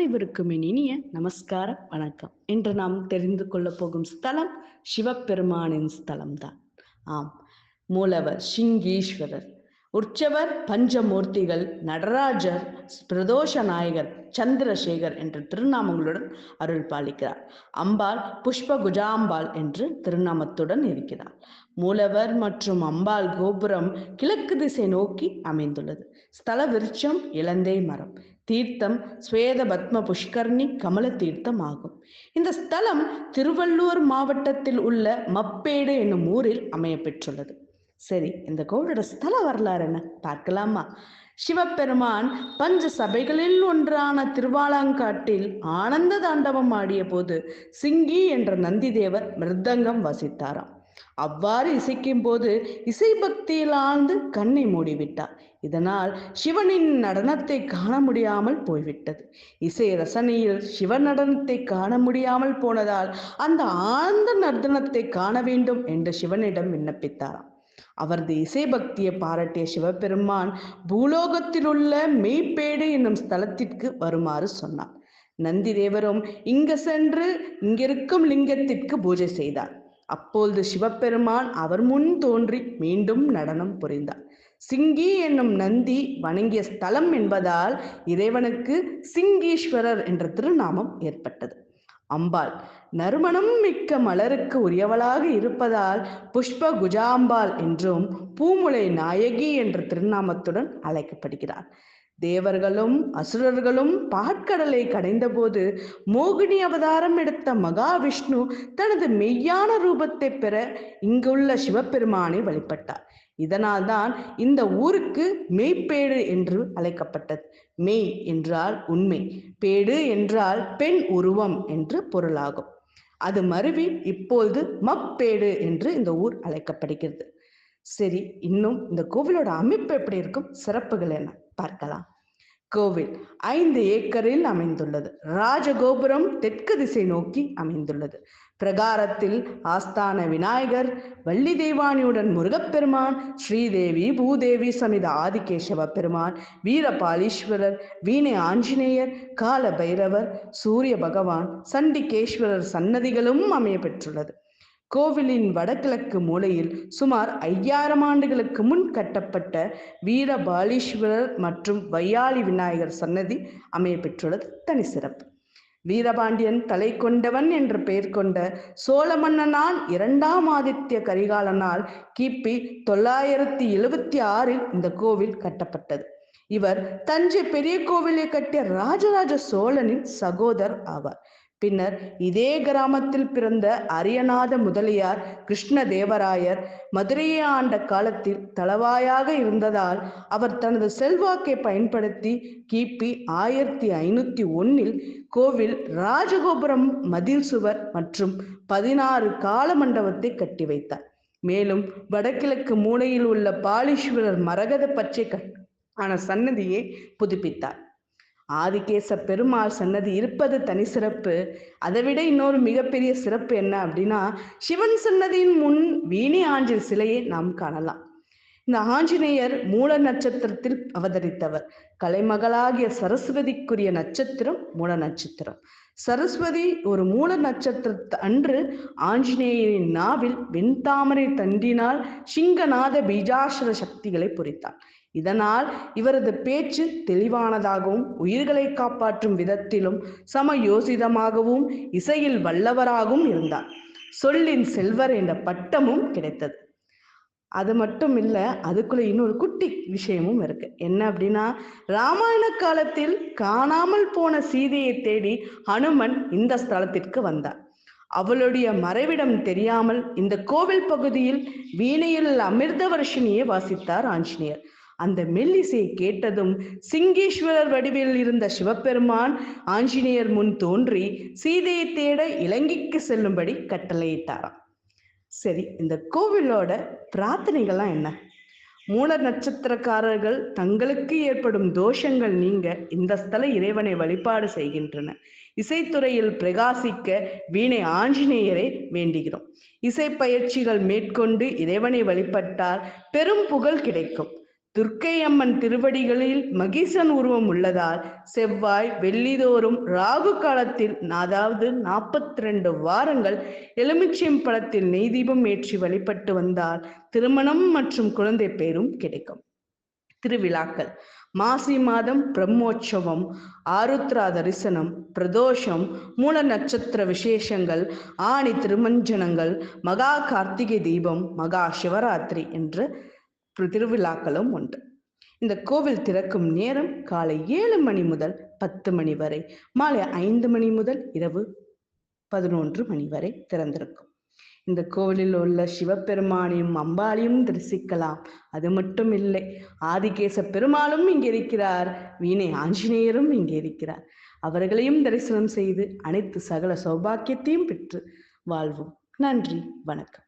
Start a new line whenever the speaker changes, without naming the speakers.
அனைவருக்கும் இனிய நமஸ்கார வணக்கம். இன்று நாம் தெரிந்து கொள்ள போகும் ஸ்தலம் சிவபெருமானின் ஸ்தலம்தான். ஆம் மூலவர் சிங்கீஸ்வரர் உற்சவர் பஞ்சமூர்த்திகள் நடராஜர் பிரதோஷ நாயகர் சந்திரசேகர் என்ற திருநாமங்களுடன் அருள் பாலிக்கிறார். அம்பாள் புஷ்ப குஜாம்பாள் என்று திருநாமத்துடன் இருக்கிறார் மூலவர் மற்றும் அம்பாள் கோபுரம் கிழக்கு திசை நோக்கி அமைந்துள்ளது. ஸ்தல விருட்சம் இலந்தை மரம். தீர்த்தம் ஸ்வேத பத்ம புஷ்கர்ணி கமல தீர்த்தம் ஆகும் இந்த ஸ்தலம் திருவள்ளூர் மாவட்டத்தில் உள்ள மப்பேடு என்னும் ஊரில் அமைய பெற்றுள்ளது சரி இந்த கோவிலோட ஸ்தல வரலாறு என்ன? பார்க்கலாமா? சிவபெருமான் பஞ்ச சபைகளில் ஒன்றான திருவாலாங்காட்டில் ஆனந்த தாண்டவம் ஆடிய போது சிங்கி என்ற நந்தி தேவர் மிருதங்கம் வசித்தாராம். அவ்வாறு இசைக்கும் போது இசை பக்தியில் ஆழ்ந்து கண்ணை மூடிவிட்டார். இதனால் சிவனின் நடனத்தை காண முடியாமல் போய்விட்டது. இசை ரசனையில் சிவ நடனத்தை காண முடியாமல் போனதால் அந்த ஆழ்ந்த நர்த்தனத்தை காண வேண்டும் என்று சிவனிடம் விண்ணப்பித்தாராம். அவரது இசை பக்தியை பாராட்டிய சிவபெருமான் பூலோகத்திலுள்ள மெய்ப்பேடு என்னும் ஸ்தலத்திற்கு வருமாறு சொன்னார். நந்தி தேவரும் இங்க சென்று இங்கிருக்கும் லிங்கத்திற்கு பூஜை செய்தார். அப்பொழுது சிவபெருமான் அவர் முன் தோன்றி மீண்டும் நடனம் புரிந்தார். சிங்கி என்னும் நந்தி வணங்கிய ஸ்தலம் என்பதால் இறைவனுக்கு சிங்கீஸ்வரர் என்ற திருநாமம் ஏற்பட்டது. அம்பாள் நறுமணம் மிக்க மலருக்கு உரியவளாக இருப்பதால் புஷ்ப குஜாம்பாள் என்றும் பூமுளை நாயகி என்ற திருநாமத்துடன் அழைக்கப்படுகிறார். தேவர்களும் அசுரர்களும் பாட்கடலை கடைந்தபோது மோகினி அவதாரம் எடுத்த மகாவிஷ்ணு தனது மெய்யான ரூபத்தை பெற இங்குள்ள சிவபெருமானை வழிபட்டார். இதனால்தான் இந்த ஊருக்கு மெய்ப்பேடு என்று அழைக்கப்பட்டது. மெய் என்றால் உண்மை பேடு என்றால் பெண் உருவம் என்று பொருளாகும். அது மருவி இப்பொழுது மப்பேடு என்று இந்த ஊர் அழைக்கப்படுகிறது. சரி இன்னும் இந்த கோவிலோட அமைப்பு எப்படி இருக்கும்? சிறப்புகள் என்ன? பார்க்கலாம். கோவில் ஐந்து ஏக்கரில் அமைந்துள்ளது. ராஜகோபுரம் தெற்கு திசை நோக்கி அமைந்துள்ளது. பிரகாரத்தில் ஆஸ்தான விநாயகர் வள்ளி தெய்வானியுடன் முருகப்பெருமான் ஸ்ரீதேவி பூதேவி சமித ஆதிகேசவ பெருமான் வீரபாலீஸ்வரர் வீணை ஆஞ்சநேயர் கால பைரவர் சூரிய பகவான் சண்டிகேஸ்வரர் சன்னதிகளும் அமைய பெற்றுள்ளது கோவிலின் வடகிழக்கு மூலையில் சுமார் ஐயாயிரம் ஆண்டுகளுக்கு முன் கட்டப்பட்ட வீரபாலீஸ்வரர் மற்றும் வையாளி விநாயகர் சன்னதி அமைய பெற்றுள்ளது தனி சிறப்பு. வீரபாண்டியன் தலை கொண்டவன் என்று பெயர் கொண்ட சோழ மன்னனால் இரண்டாம் ஆதித்ய கரிகாலனால் கிபி தொள்ளாயிரத்தி எழுபத்தி ஆறில் இந்த கோவில் கட்டப்பட்டது. இவர் தஞ்சை பெரிய கோவிலை கட்டிய ராஜராஜ சோழனின் சகோதர் ஆவார். பின்னர் இதே கிராமத்தில் பிறந்த அரியநாத முதலியார் கிருஷ்ணதேவராயர் மதுரையை ஆண்ட காலத்தில் தளவாயாக இருந்ததால் அவர் தனது செல்வாக்கை பயன்படுத்தி கிபி ஆயிரத்தி ஐநூத்தி ஒன்னில் கோவில் ராஜகோபுரம் மதில் சுவர் மற்றும் பதினாறு கால மண்டபத்தை கட்டி வைத்தார். மேலும் வடகிழக்கு மூலையில் உள்ள பாலீஸ்வரர் மரகத பச்சை ஆன சன்னதியை புதுப்பித்தார். ஆதிகேச பெருமாள் சன்னதி இருப்பது தனி சிறப்பு. அதை விட இன்னொரு மிகப்பெரிய சிறப்பு என்ன அப்படின்னா சிவன் சன்னதியின் முன் வீணி ஆஞ்சில் சிலையை நாம் காணலாம். இந்த ஆஞ்சநேயர் மூல நட்சத்திரத்தில் அவதரித்தவர். கலைமகளாகிய சரஸ்வதிக்குரிய நட்சத்திரம் மூல நட்சத்திரம். சரஸ்வதி ஒரு மூல நட்சத்திர அன்று ஆஞ்சநேயரின் நாவில் வெண்தாமரை தண்டினால் சிங்கநாத பீஜாசுர சக்திகளை பொறித்தார் இதனால் இவரது பேச்சு தெளிவானதாகவும் உயிர்களை காப்பாற்றும் விதத்திலும் சமயோசிதமாகவும் இசையில் வல்லவராகவும் இருந்தார். சொல்லின் செல்வர் என்ற பட்டமும் கிடைத்தது. அது மட்டும் இல்லை அதுக்குள்ள இன்னொரு குட்டி விஷயமும் இருக்கு. என்ன அப்படின்னா ராமாயண காலத்தில் காணாமல் போன சீதையை தேடி ஹனுமன் இந்த ஸ்தலத்திற்கு வந்தார். அவளுடைய மறைவிடம் தெரியாமல் இந்த கோவில் பகுதியில் வீணையில் அமிர்தவர்ஷினியை வாசித்தார் ஆஞ்சநேயர். அந்த மெல்லிசையை கேட்டதும் சிங்கீஸ்வரர் வடிவில் இருந்த சிவபெருமான் ஆஞ்சநேயர் முன் தோன்றி சீதையை தேட இலங்கைக்கு செல்லும்படி கட்டளையிட்டாராம். சரி இந்த கோவிலோட பிரார்த்தனைகள்லாம் என்ன? மூல நட்சத்திரக்காரர்கள் தங்களுக்கு ஏற்படும் தோஷங்கள் நீங்க இந்த ஸ்தல இறைவனை வழிபாடு செய்கின்றன. இசைத்துறையில் பிரகாசிக்க வீணை ஆஞ்சநேயரை வேண்டுகிறோம். இசை பயிற்சிகள் மேற்கொண்டு இறைவனை வழிபட்டால் பெரும் புகழ் கிடைக்கும். துர்க்கை அம்மன் திருவடிகளில் மகிசன் உருவம் உள்ளதால் செவ்வாய் வெள்ளிதோறும் ராகு காலத்தில் அதாவது நாற்பத்தி ரெண்டு வாரங்கள் எலுமிச்சியம் பழத்தில் நெய் தீபம் ஏற்றி வழிபட்டு வந்தால் திருமணம் மற்றும் குழந்தை பேரும் கிடைக்கும். திருவிழாக்கள். மாசி மாதம் பிரம்மோற்சவம் ஆருத்ரா தரிசனம் பிரதோஷம் மூல நட்சத்திர விசேஷங்கள் ஆணி திருமஞ்சனங்கள் மகா கார்த்திகை தீபம் மகா சிவராத்திரி என்று திருவிழாக்களும் உண்டு. இந்த கோவில் திறக்கும் நேரம் காலை ஏழு மணி முதல் பத்து மணி வரை மாலை ஐந்து மணி முதல் இரவு பதினொன்று மணி வரை திறந்திருக்கும். இந்த கோவிலில் உள்ள சிவபெருமானையும் அம்பாளையும் தரிசிக்கலாம். அது மட்டும் இல்லை ஆதிகேச பெருமாளும் இங்கே இருக்கிறார் வீணை ஆஞ்சநேயரும் இங்கே இருக்கிறார். அவர்களையும் தரிசனம் செய்து அனைத்து சகல சௌபாக்கியத்தையும் பெற்று வாழ்வோம். நன்றி வணக்கம்.